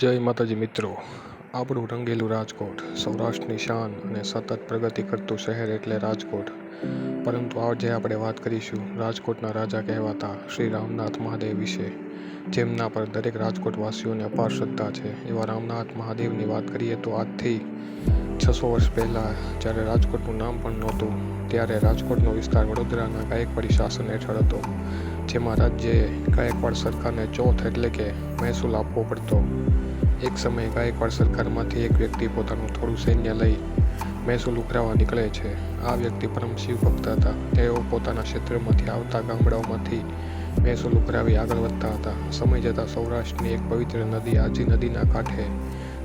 જય માતાજી મિત્રો. આપણું રંગેલું રાજકોટ સૌરાષ્ટ્રની શાન અને સતત પ્રગતિ કરતું શહેર એટલે રાજકોટ. પરંતુ આજે આપણે વાત કરીશું રાજકોટના રાજા કહેવાતા શ્રી રામનાથ મહાદેવ વિશે, જેમના પર દરેક રાજકોટવાસીઓને અપાર શ્રદ્ધા છે. એવા રામનાથ મહાદેવની વાત કરીએ તો આજથી છસો વર્ષ પહેલાં જ્યારે રાજકોટનું નામ પણ નહોતું, ત્યારે રાજકોટનો વિસ્તાર વડોદરાના ગાયકવાડી શાસન હેઠળ હતો. જેમાં રાજ્યએ ગાયકવાડ સરકારને ચોથ એટલે કે મહેસૂલ આપવો પડતો, એક સમયે ગાયકવાડ સરકારમાંથી એક વ્યક્તિ પોતાનું થોડું સૈન્ય લઈ મહેસૂલ ઉઘરાવવા નીકળે છે. આ વ્યક્તિ પરમ શિવ ભક્ત હતા. તેઓ પોતાના ક્ષેત્રમાંથી આવતા ગામડાઓમાંથી મહેસૂલ ઉઘરાવી આગળ વધતા હતા. સમય જતાં સૌરાષ્ટ્રની એક પવિત્ર નદી આજી નદીના કાંઠે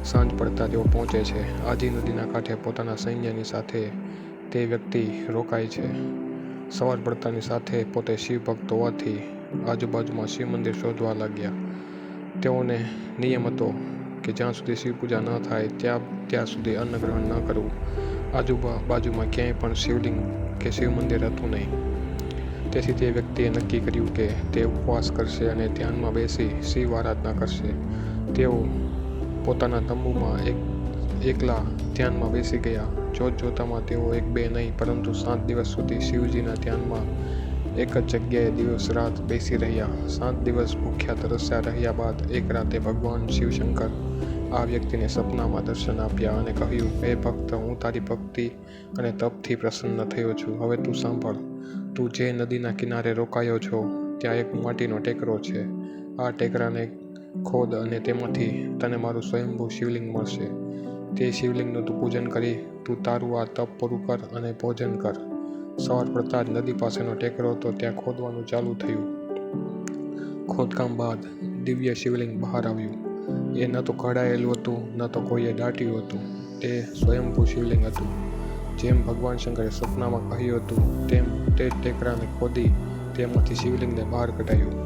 સાંજ પડતા તેઓ પહોંચે છે. આજી નદીના કાંઠે પોતાના સૈન્યની સાથે તે વ્યક્તિ રોકાય છે. સવાર પડતાની સાથે પોતે શિવ ભક્ત હોવાથી આજુબાજુમાં શિવ મંદિર શોધવા લાગ્યા. તેઓને નિયમ હતો કે જ્યાં સુધી શિવ પૂજા ન થાય, ત્યાં ત્યાં સુધી અન્ન ગ્રહણ ન કરવું. આજુબાજુમાં ક્યાંય પણ શિવલિંગ કે શિવ મંદિર હતું નહીં. તેથી તે વ્યક્તિએ નક્કી કર્યું કે તે ઉપવાસ કરશે અને ધ્યાનમાં બેસી શિવ આરાધના કરશે. તેઓ પોતાના તંબુમાં એક એકલા ધ્યાનમાં બેસી ગયા. જોત જોતામાં તેઓ એક બે નહીં, પરંતુ સાત દિવસ સુધી શિવજીના ધ્યાનમાં એક જ જગ્યાએ દિવસ રાત બેસી રહ્યા. સાત દિવસ ભૂખ્યા તરસ્યા રહ્યા બાદ એક રાતે ભગવાન શિવશંકર આ વ્યક્તિને સપનામાં દર્શન આપ્યા અને કહ્યું, હે ભક્ત, હું તારી ભક્તિ અને તપથી પ્રસન્ન થયો છું. હવે તું સાંભળ. તું જે નદીના કિનારે રોકાયો છો, ત્યાં એક માટીનો ટેકરો છે. આ ટેકરાને ખોદ અને તેમાંથી તને મારું સ્વયંભૂ શિવલિંગ મળશે. તે શિવલિંગનું તું પૂજન કરી, તું તારું આ તપ પૂરું કર અને ભોજન કર. સવાર પડતા જ નદી પાસેનો ટેકરો હતો, ત્યાં ખોદવાનું ચાલુ થયું. ખોદકામ બાદ દિવ્ય શિવલિંગ બહાર આવ્યું. એ ન તો ઘડાયેલું હતું, ન તો કોઈએ દાટ્યું હતું. તે સ્વયંભૂ શિવલિંગ હતું. જેમ ભગવાન શંકરે સપનામાં કહ્યું હતું, તેમ તે ટેકરાને ખોદી, તેમાંથી શિવલિંગને બહાર કઢાયું.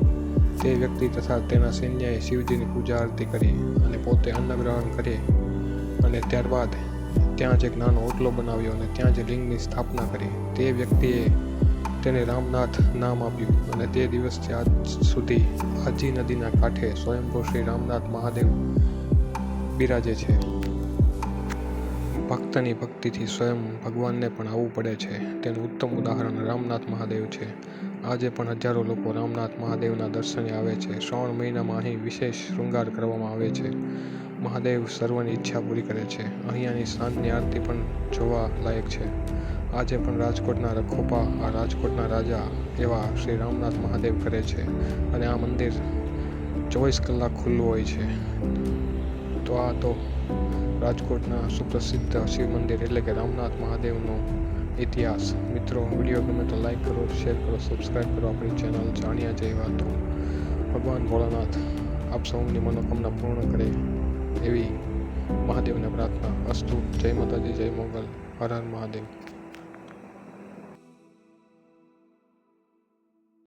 તે વ્યક્તિ તથા તેના સૈન્યએ શિવજીની પૂજા આરતી કરી અને પોતે અન્ન ગ્રહણ કરી. અને ત્યારબાદ ત્યાં જ એક નાનો ઓટલો બનાવ્યો અને ત્યાં જ લિંગની સ્થાપના કરી. તે વ્યક્તિએ તેને રામનાથ નામ આપ્યું અને તે દિવસથી આજ સુધી આજી નદીના કાંઠે સ્વયંભૂ શ્રી રામનાથ મહાદેવ બિરાજે છે. ભક્તની ભક્તિથી સ્વયં ભગવાનને પણ આવવું પડે છે. તેનું ઉત્તમ ઉદાહરણ રામનાથ મહાદેવ છે. આજે પણ હજારો લોકો રામનાથ મહાદેવના દર્શને આવે છે. શ્રાવણ મહિનામાં અહીં વિશેષ શૃંગાર કરવામાં આવે છે. મહાદેવ સર્વની ઈચ્છા પૂરી કરે છે. અહીંયાની સાંજની આરતી પણ જોવા લાયક છે. આજે પણ રાજકોટના રખોપા, આ રાજકોટના રાજા એવા શ્રી રામનાથ મહાદેવ કરે છે. અને આ મંદિર ચોવીસ કલાક ખુલ્લું હોય છે. તો આ તો રાજકોટના સુપ્રસિદ્ધ શિવ મંદિર એટલે કે રામનાથ મહાદેવનો ઇતિહાસ. મિત્રો, વીડિયો ગમે તો લાઈક કરો શેર કરો સબસ્ક્રાઈબ કરો આપણી ચેનલ જાણ્યા જેવી વાતો. ભગવાન ભોળાનાથ આપ સૌની મનોકામના પૂર્ણ કરે એવી મહાદેવને પ્રાર્થના. અસ્તુ. જય માતાજી, જય મોગલ. હર હર મહાદેવ.